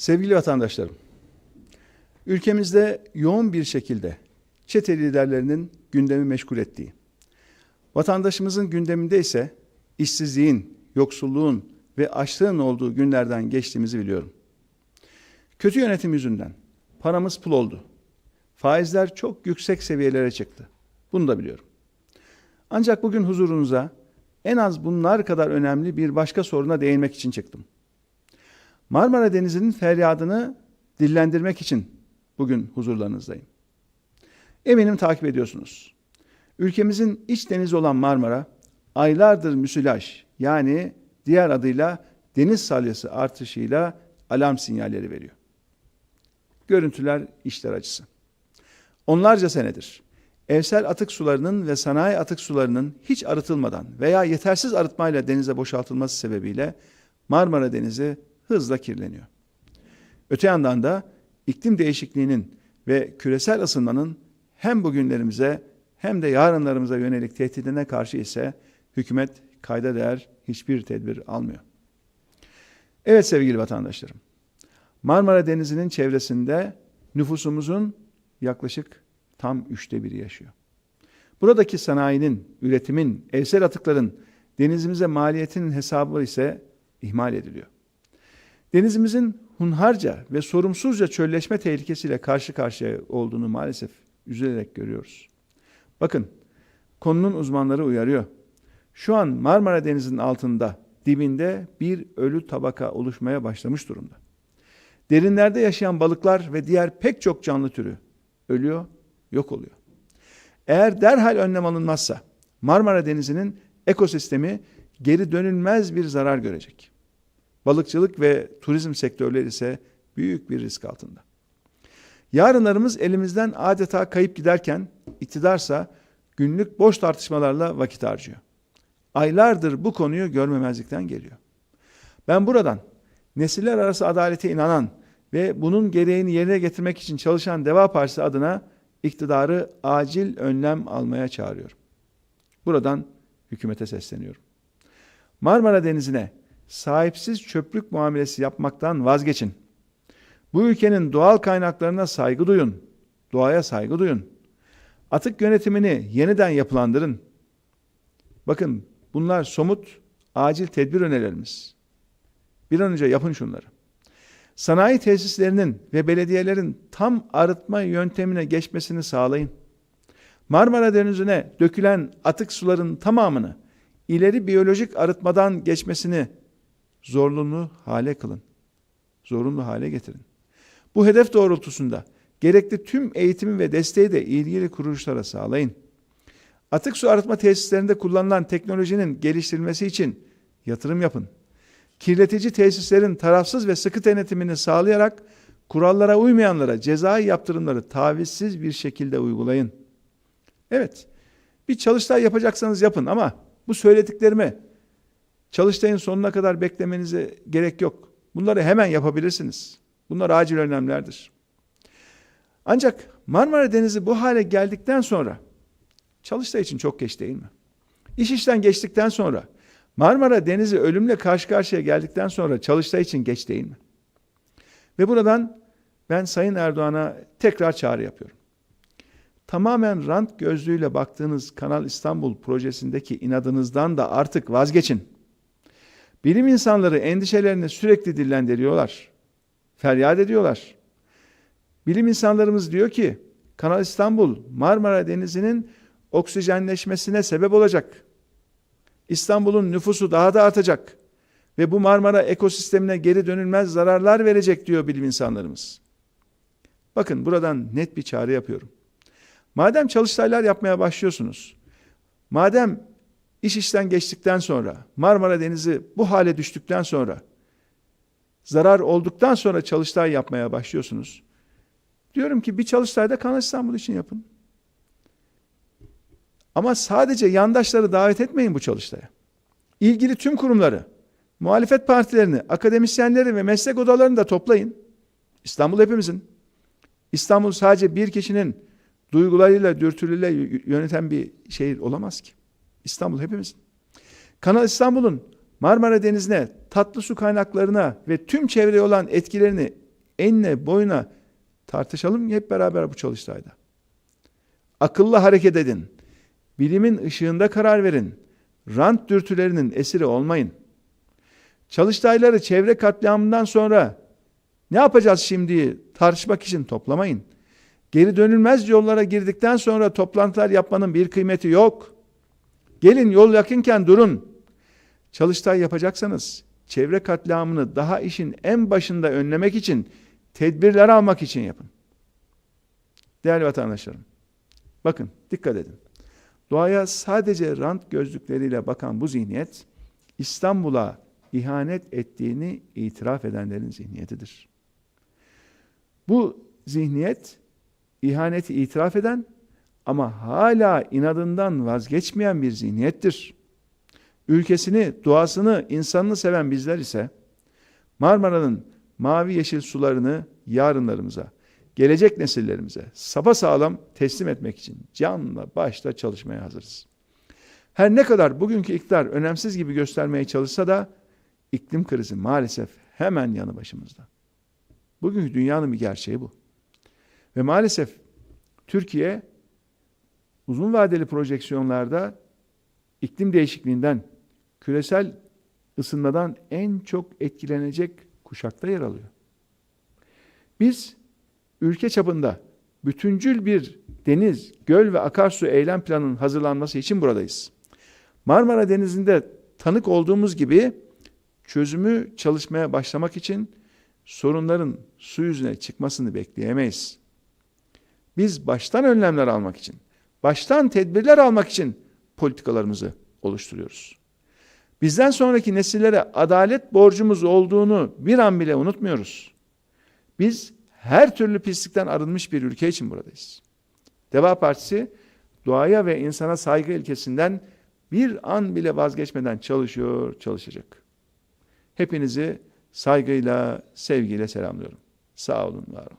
Sevgili vatandaşlarım, ülkemizde yoğun bir şekilde çete liderlerinin gündemi meşgul ettiği, vatandaşımızın gündeminde ise işsizliğin, yoksulluğun ve açlığın olduğu günlerden geçtiğimizi biliyorum. Kötü yönetim yüzünden paramız pul oldu. Faizler çok yüksek seviyelere çıktı. Bunu da biliyorum. Ancak bugün huzurunuza en az bunlar kadar önemli bir başka soruna değinmek için çıktım. Marmara Denizi'nin feryadını dillendirmek için bugün huzurlarınızdayım. Eminim takip ediyorsunuz. Ülkemizin iç denizi olan Marmara aylardır müsilaj yani diğer adıyla deniz salyası artışıyla alarm sinyalleri veriyor. Görüntüler işler acısı. Onlarca senedir evsel atık sularının ve sanayi atık sularının hiç arıtılmadan veya yetersiz arıtmayla denize boşaltılması sebebiyle Marmara Denizi hızla kirleniyor. Öte yandan da iklim değişikliğinin ve küresel ısınmanın hem bugünlerimize hem de yarınlarımıza yönelik tehdidine karşı ise hükümet kayda değer hiçbir tedbir almıyor. Evet sevgili vatandaşlarım, Marmara Denizi'nin çevresinde nüfusumuzun yaklaşık tam üçte biri yaşıyor. Buradaki sanayinin, üretimin, evsel atıkların denizimize maliyetinin hesabı ise ihmal ediliyor. Denizimizin hunharca ve sorumsuzca çölleşme tehlikesiyle karşı karşıya olduğunu maalesef üzülerek görüyoruz. Bakın, konunun uzmanları uyarıyor. Şu an Marmara Denizi'nin altında, dibinde bir ölü tabaka oluşmaya başlamış durumda. Derinlerde yaşayan balıklar ve diğer pek çok canlı türü ölüyor, yok oluyor. Eğer derhal önlem alınmazsa Marmara Denizi'nin ekosistemi geri dönülmez bir zarar görecek. Balıkçılık ve turizm sektörleri ise büyük bir risk altında. Yarınlarımız elimizden adeta kayıp giderken iktidarsa günlük boş tartışmalarla vakit harcıyor. Aylardır bu konuyu görmemezlikten geliyor. Ben buradan nesiller arası adalete inanan ve bunun gereğini yerine getirmek için çalışan Deva Partisi adına iktidarı acil önlem almaya çağırıyorum. Buradan hükümete sesleniyorum. Marmara Denizi'ne sahipsiz çöplük muamelesi yapmaktan vazgeçin. Bu ülkenin doğal kaynaklarına saygı duyun. Doğaya saygı duyun. Atık yönetimini yeniden yapılandırın. Bakın bunlar somut, acil tedbir önerilerimiz. Bir an önce yapın şunları. Sanayi tesislerinin ve belediyelerin tam arıtma yöntemine geçmesini sağlayın. Marmara Denizi'ne dökülen atık suların tamamını ileri biyolojik arıtmadan geçmesini zorunlu hale kılın. Zorunlu hale getirin. Bu hedef doğrultusunda gerekli tüm eğitimi ve desteği de ilgili kuruluşlara sağlayın. Atık su arıtma tesislerinde kullanılan teknolojinin geliştirilmesi için yatırım yapın. Kirletici tesislerin tarafsız ve sıkı denetimini sağlayarak kurallara uymayanlara cezai yaptırımları tavizsiz bir şekilde uygulayın. Evet, bir çalıştay yapacaksanız yapın ama bu söylediklerimi çalıştayın sonuna kadar beklemenize gerek yok. Bunları hemen yapabilirsiniz. Bunlar acil önlemlerdir. Ancak Marmara Denizi bu hale geldikten sonra çalıştay için çok geç değil mi? İş işten geçtikten sonra Marmara Denizi ölümle karşı karşıya geldikten sonra çalıştay için geç değil mi? Ve buradan ben Sayın Erdoğan'a tekrar çağrı yapıyorum. Tamamen rant gözlüğüyle baktığınız Kanal İstanbul projesindeki inadınızdan da artık vazgeçin. Bilim insanları endişelerini sürekli dillendiriyorlar. Feryat ediyorlar. Bilim insanlarımız diyor ki Kanal İstanbul Marmara Denizi'nin oksijenleşmesine sebep olacak. İstanbul'un nüfusu daha da artacak ve bu Marmara ekosistemine geri dönülmez zararlar verecek diyor bilim insanlarımız. Bakın buradan net bir çağrı yapıyorum. Madem çalıştaylar yapmaya başlıyorsunuz, madem iş işten geçtikten sonra, Marmara Denizi bu hale düştükten sonra, zarar olduktan sonra çalıştay yapmaya başlıyorsunuz. Diyorum ki bir çalıştayda Kanal İstanbul için yapın. Ama sadece yandaşları davet etmeyin bu çalıştaya. İlgili tüm kurumları, muhalefet partilerini, akademisyenleri ve meslek odalarını da toplayın. İstanbul hepimizin. İstanbul sadece bir kişinin duygularıyla, dürtüleriyle yöneten bir şehir olamaz ki. İstanbul hepimizin. Kanal İstanbul'un Marmara Denizi'ne, tatlı su kaynaklarına ve tüm çevreye olan etkilerini enine boyuna tartışalım hep beraber bu çalıştayda. Akıllı hareket edin. Bilimin ışığında karar verin. Rant dürtülerinin esiri olmayın. Çalıştayları çevre katliamından sonra ne yapacağız şimdi tartışmak için toplamayın. Geri dönülmez yollara girdikten sonra toplantılar yapmanın bir kıymeti yok. Gelin yol yakınken durun. Çalıştay yapacaksanız çevre katliamını daha işin en başında önlemek için tedbirler almak için yapın. Değerli vatandaşlarım, bakın dikkat edin. Doğaya sadece rant gözlükleriyle bakan bu zihniyet İstanbul'a ihanet ettiğini itiraf edenlerin zihniyetidir. Bu zihniyet ihaneti itiraf eden ama hala inadından vazgeçmeyen bir zihniyettir. Ülkesini, doğasını, insanını seven bizler ise Marmara'nın mavi yeşil sularını yarınlarımıza, gelecek nesillerimize sağlam teslim etmek için canla başla çalışmaya hazırız. Her ne kadar bugünkü iktidar önemsiz gibi göstermeye çalışsa da iklim krizi maalesef hemen yanı başımızda. Bugünkü dünyanın bir gerçeği bu. Ve maalesef Türkiye uzun vadeli projeksiyonlarda iklim değişikliğinden, küresel ısınmadan en çok etkilenecek kuşakta yer alıyor. Biz ülke çapında bütüncül bir deniz, göl ve akarsu eylem planının hazırlanması için buradayız. Marmara Denizi'nde tanık olduğumuz gibi çözümü çalışmaya başlamak için sorunların su yüzüne çıkmasını bekleyemeyiz. Biz baştan önlemler almak için, baştan tedbirler almak için politikalarımızı oluşturuyoruz. Bizden sonraki nesillere adalet borcumuz olduğunu bir an bile unutmuyoruz. Biz her türlü pislikten arınmış bir ülke için buradayız. Deva Partisi doğaya ve insana saygı ilkesinden bir an bile vazgeçmeden çalışıyor, çalışacak. Hepinizi saygıyla, sevgiyle selamlıyorum. Sağ olun, var olun.